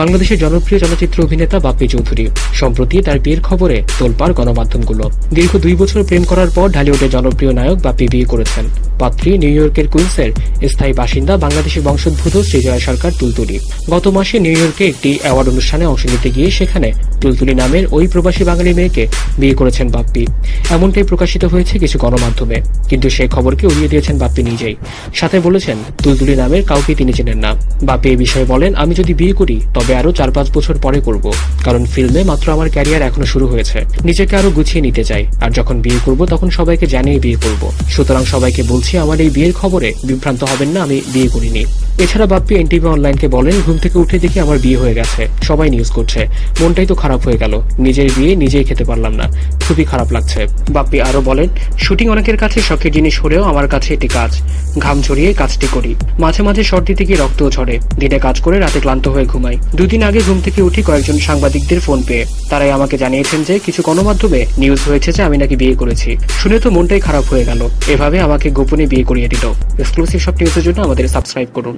বাংলাদেশের জনপ্রিয় চলচ্চিত্র অভিনেতা বাপ্পি চৌধুরী। সম্প্রতি তার বিয়ের খবরে তোলপাড় গণমাধ্যমগুলো। দীর্ঘ দুই বছর প্রেম করার পর ঢালিউডের জনপ্রিয় নায়ক বাপ্পি বিয়ে করেছেন। পাত্রী নিউ ইয়র্কের কুইন্সের স্থায়ী বাসিন্দা বাংলাদেশি বংশোদ্ভূত শ্রীজয়া সরকার টুলতুলি গত মাসে নিউ ইয়র্কে একটি অ্যাওয়ার্ড অনুষ্ঠানে অংশ নিতে গিয়ে সেখানে টুলতুলি নামের ওই প্রবাসী বাঙালি মেয়েকে বিয়ে করেছেন বাপ্পি। এমনটাই প্রকাশিত হয়েছে কিছু গণমাধ্যমে, কিন্তু সেই খবরকে উড়িয়ে দিয়েছেন বাপ্পি নিজেই। সাথে বলেছেন, তুলতুলি নামের কাউকে তিনি চেনেন না। বাপ্পি এ বিষয়ে বলেন, আমি যদি বিয়ে করি, তবে আরও চার পাঁচ বছর পরে করব। কারণ ফিল্মে মাত্র আমার ক্যারিয়ার এখনও শুরু হয়েছে। নিজেকে আরও গুছিয়ে নিতে চাই। আর যখন বিয়ে করব, তখন সবাইকে জানিয়ে বিয়ে করব। সুতরাং সবাইকে বলছি আমার এই বিয়ের খবরে বিভ্রান্ত হবেন না আমি বিয়ে করিনি। এছাড়া বাপ্পি এনটিভি অনলাইনকে বলেন, ঘুম থেকে উঠে দেখি আমার বিয়ে হয়ে গেছে, সবাই নিউজ করছে। মনটাই তো খারাপ হয়ে গেল, নিজের বিয়ে নিজেই খেতে পারলাম না, খুবই খারাপ লাগছে। বাপ্পি আরও বলেন, শুটিং অনেকের কাছে শখের জিনিস হলেও আমার কাছে এটি কাজ, ঘাম ঝরিয়ে কাজটি করি। মাঝে মাঝে সর্দি থেকে রক্তও ঝরে, দিনে কাজ করে রাতে ক্লান্ত হয়ে ঘুমাই। দুদিন আগে ঘুম থেকে উঠি কয়েকজন সাংবাদিকদের ফোন পেয়ে, তারাই আমাকে জানিয়েছেন যে কিছু গণমাধ্যমে নিউজ হয়েছে যে আমি নাকি বিয়ে করেছি। শুনে তো মনটাই খারাপ হয়ে গেল, এভাবে আমাকে গোপনে বিয়ে করিয়ে দিল। এক্সক্লুসিভ সব নিউজের জন্য আমাদের সাবস্ক্রাইব করুন।